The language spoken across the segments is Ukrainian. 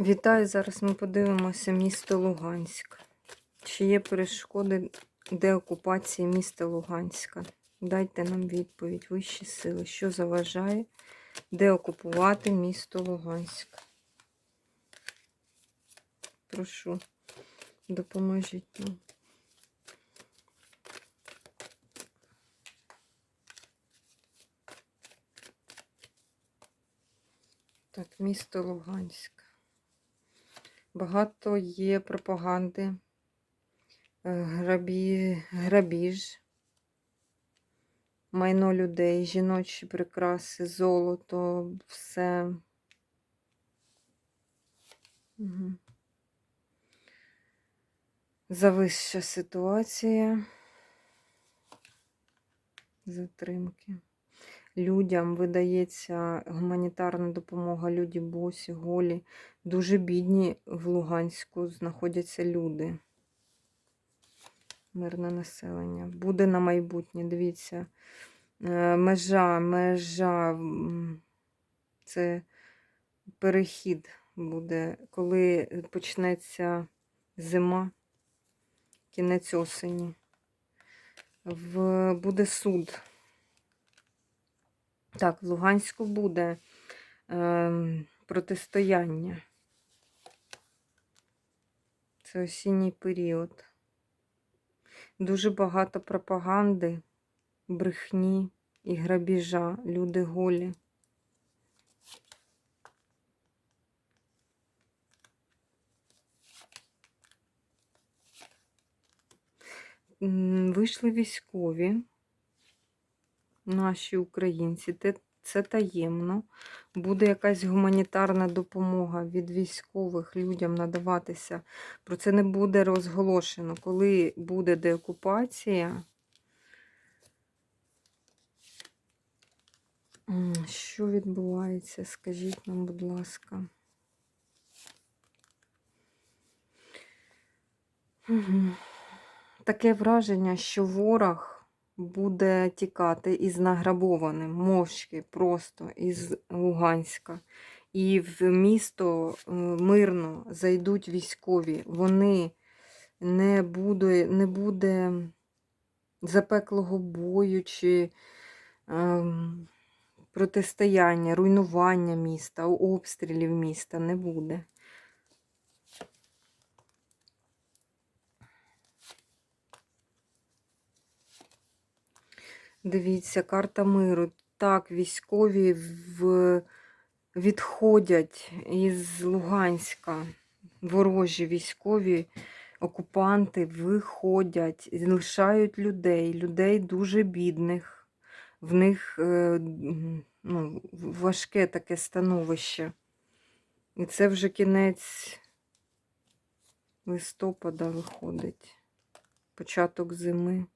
Вітаю! Зараз ми подивимося місто Луганськ. Чи є перешкоди деокупації міста Луганська? Дайте нам відповідь, вищі сили. Що заважає деокупувати місто Луганськ? Прошу, допоможіть нам. Так, місто Луганськ. Багато є пропаганди, е, грабі, грабіж, майно людей, жіночі прикраси, золото, все. Угу. Завища ситуація. Затримки. Людям видається гуманітарна допомога, люди босі, голі. Дуже бідні в Луганську знаходяться люди. Мирне населення. Буде на майбутнє, дивіться. Е, Межа, межа. Це перехід буде, коли почнеться зима, кінець осені. В, буде суд. Так, в Луганську буде е, протистояння. Це осінній період. Дуже багато пропаганди, брехні і грабіжа. Люди голі. Вийшли військові, наші українці. Це таємно. Буде якась гуманітарна допомога від військових людям надаватися. Про це не буде розголошено. Коли буде деокупація, що відбувається? Скажіть нам, будь ласка. Таке враження, що ворог буде тікати із награбованим мовчки просто із Луганська. І в місто е, мирно зайдуть військові. Вони не буде, не буде запеклого бою чи ем, протистояння, руйнування міста, обстрілів міста не буде. Дивіться, карта миру. Так, військові в... відходять із Луганська. Ворожі військові окупанти виходять, лишають людей, людей дуже бідних. В них е, ну, важке таке становище. І це вже кінець листопада виходить, початок зими.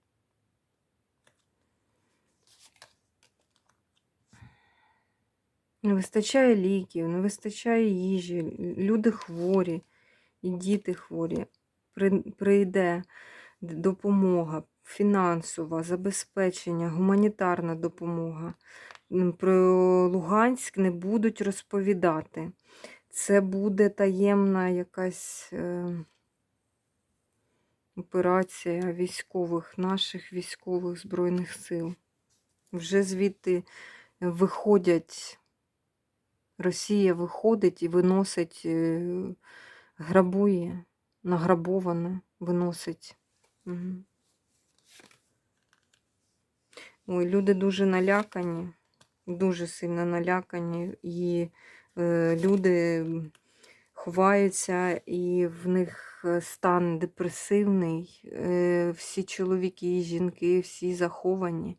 Не вистачає ліків, не вистачає їжі, люди хворі і діти хворі. Прийде допомога, фінансова, забезпечення, гуманітарна допомога. Про Луганськ не будуть розповідати. Це буде таємна якась е, операція військових, наших військових Збройних сил. Вже звідти виходять. Росія виходить і виносить, е, грабує, награбоване, виносить. Ой, люди дуже налякані, дуже сильно налякані, і е, люди ховаються, і в них е, стан депресивний. Е, всі чоловіки і жінки, всі заховані,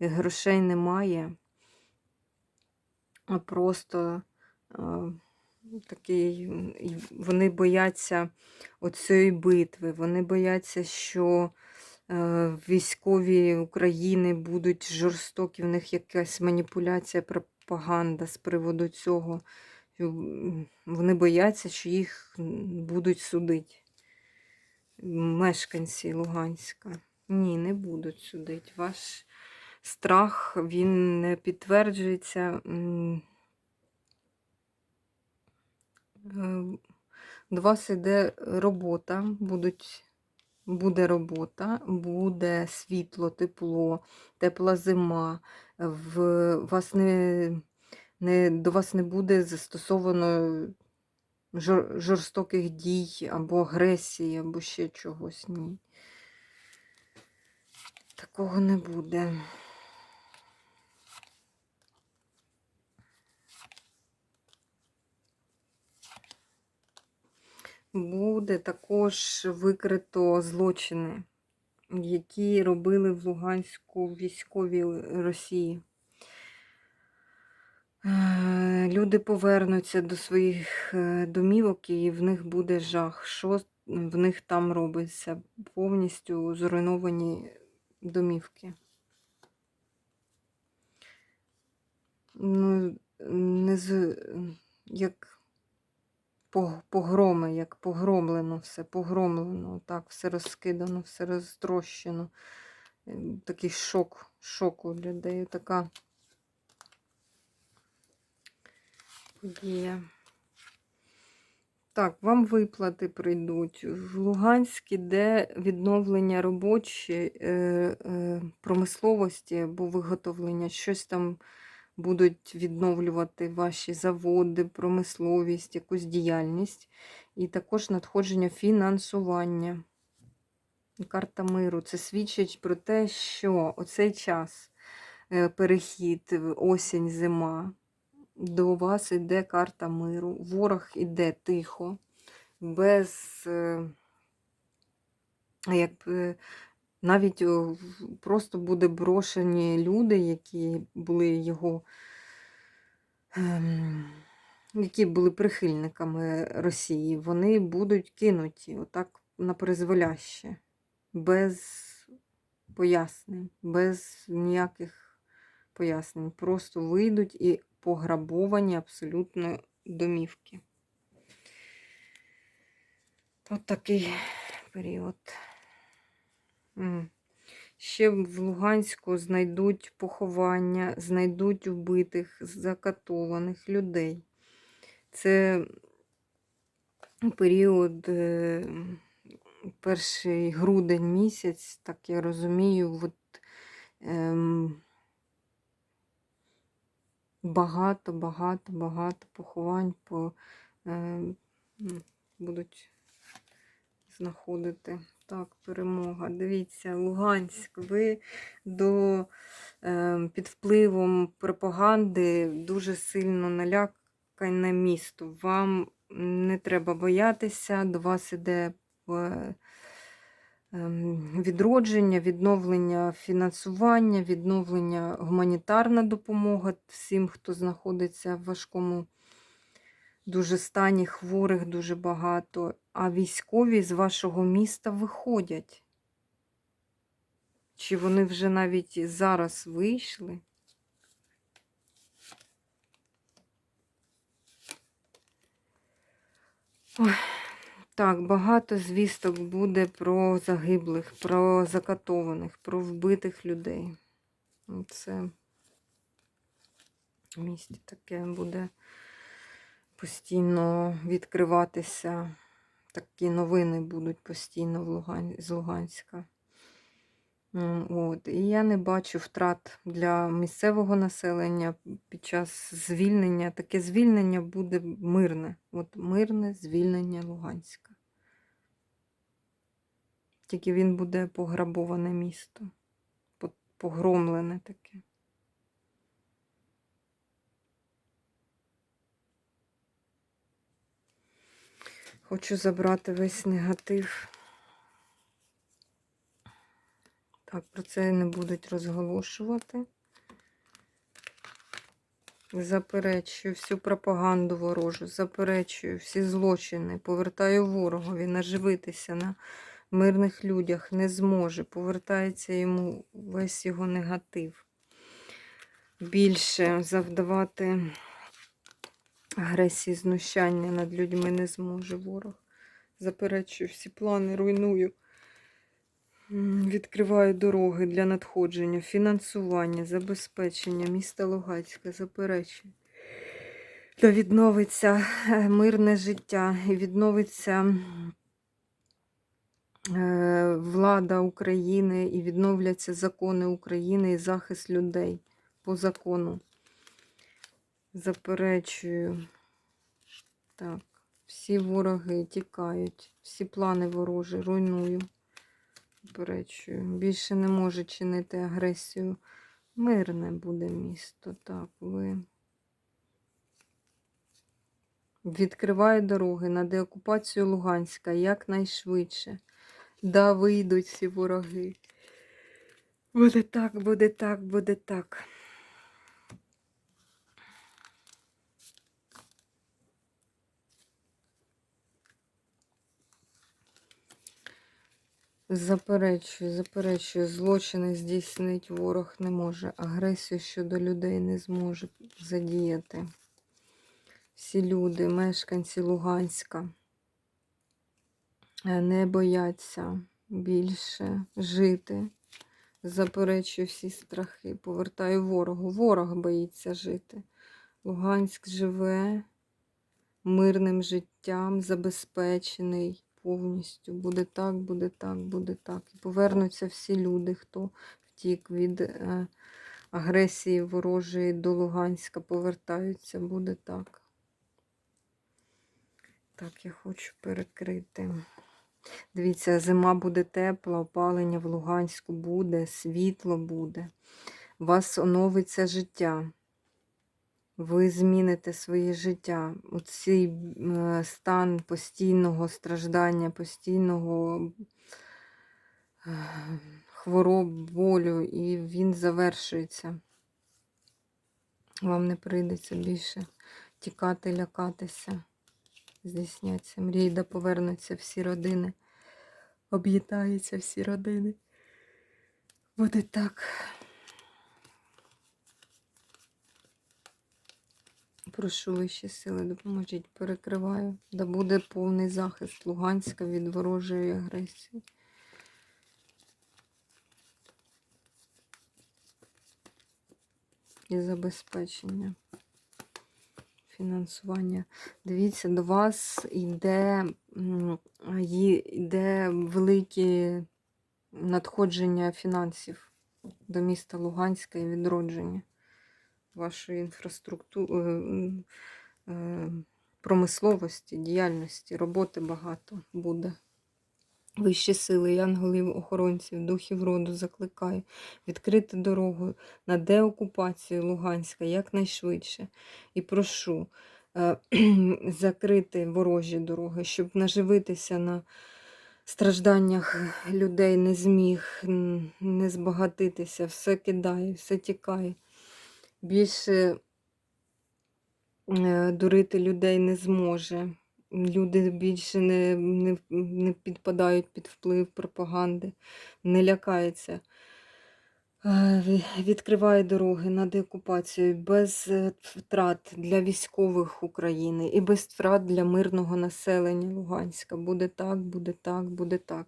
грошей немає просто такий, вони бояться оцієї битви, вони бояться, що е, військові України будуть жорстокі, в них якась маніпуляція, пропаганда з приводу цього. Вони бояться, що їх будуть судити. Мешканці Луганська. Ні, не будуть судити. Ваш страх він не підтверджується. Е, До вас йде робота, будуть, буде робота, буде світло, тепло, тепла зима. В вас не, не, до вас не буде застосовано жор, жорстоких дій або агресії, або ще чогось. Ні. Такого не буде. Буде також викрито злочини, які робили в Луганську військові Росії. Е, Люди повернуться до своїх е, домівок і в них буде жах. Що в них там робиться? Повністю зруйновані домівки. Ну, не з, як погроми, як погромлено все, погромлено, так, все розкидано, все розтрощено. Е, Такий шок, шок у людей, така подія. Так, вам виплати прийдуть. В Луганськ іде відновлення робочої е, е, промисловості або виготовлення. Щось там будуть відновлювати ваші заводи, промисловість, якусь діяльність. І також надходження фінансування. Карта миру. Це свідчить про те, що оцей час, е, перехід, осінь, зима, до вас йде карта миру. Ворог іде тихо, без е, якби, навіть просто буде брошені люди, які були його, ем, які були прихильниками Росії, вони будуть кинуті отак на призволяще, без пояснень, без ніяких пояснень. Просто вийдуть і пограбовані абсолютно домівки. От такий період. Ще в Луганську знайдуть поховання, знайдуть вбитих, закатованих людей. Це період, е, перший грудень місяць, так я розумію, от, ем, багато, багато, багато поховань по, е, м, будуть знаходити. Так, перемога. Дивіться, Луганськ, ви до, е, під впливом пропаганди дуже сильно налякане місто. Вам не треба боятися, до вас іде е, ем, відродження, відновлення фінансування, відновлення гуманітарна допомога всім, хто знаходиться в важкому дуже стані, хворих дуже багато, а військові з вашого міста виходять. Чи вони вже навіть зараз вийшли? Ой, так, багато звісток буде про загиблих, про закатованих, про вбитих людей. Це в місті таке буде постійно відкриватися. Такі новини будуть постійно в Луган... з Луганська. От. І я не бачу втрат для місцевого населення під час звільнення. Таке звільнення буде мирне. От мирне звільнення Луганська. Тільки він буде пограбоване місто, погромлене таке. Хочу забрати весь негатив. Так, про це не будуть розголошувати. Заперечую всю пропаганду ворожу, заперечую всі злочини, повертаю ворогові, наживитися на мирних людях не зможе. Повертається йому весь його негатив. Більше завдавати агресії, знущання над людьми не зможе ворог. Заперечую всі плани, руйную. Відкриваю дороги для надходження, фінансування, забезпечення міста Луганська, заперечую. Та відновиться е, мирне життя і відновиться е, влада України, і відновляться закони України і захист людей по закону. Заперечую. Так, всі вороги тікають, всі плани ворожі, руйную. Заперечую. Більше не може чинити агресію. Мирне буде місто. Так, ви. Відкриває дороги на деокупацію Луганська якнайшвидше. Да, вийдуть всі вороги. Буде так, буде так, буде так. Заперечую, заперечую, злочини здійснить ворог не може. Агресію щодо людей не зможе задіяти. Всі люди, мешканці Луганська, е, не бояться більше жити. Заперечую всі страхи, повертаю ворогу. Ворог боїться жити. Луганськ живе мирним життям, забезпечений повністю. Буде так, буде так, буде так. І повернуться всі люди, хто втік від е, агресії ворожої до Луганська, повертаються, буде так. Так, я хочу перекрити. Дивіться, зима буде тепла, опалення в Луганську буде, світло буде. Вас оновиться життя. Ви зміните своє життя. Оцей е, стан постійного страждання, постійного е, хвороб, болю, і він завершується. Вам не прийдеться більше тікати, лякатися здійсняться мрії, да повернуться всі родини, об'єднаються всі родини. Буде так. Прошу вищі сили, допоможіть, перекриваю, да буде повний захист Луганська від ворожої агресії. І забезпечення фінансування. Дивіться, до вас йде, йде великі надходження фінансів до міста Луганська і відродження вашої інфраструктури, е, промисловості, діяльності, роботи багато буде. Вищі сили, янголів, охоронців, духів роду закликаю відкрити дорогу на деокупацію Луганська якнайшвидше. І прошу е, закрити ворожі дороги, щоб наживитися на стражданнях людей не зміг, не збагатитися, все кидає, все тікає. Більше е, дурити людей не зможе. Люди більше не, не, не підпадають під вплив пропаганди, не лякаються. Е, Відкриває дороги на деокупацію без е, втрат для військових України і без втрат для мирного населення Луганська. Буде так, буде так, буде так.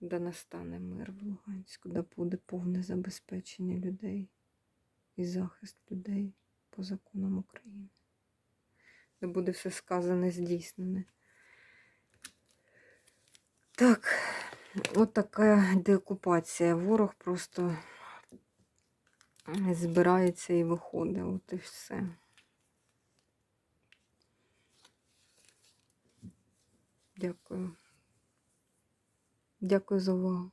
Да настане мир в Луганську, да буде повне забезпечення людей і захист людей по законам України. Де буде все сказане, здійснене. Так, от така деокупація. Ворог просто збирається і виходить. От і все. Дякую. Дякую за увагу.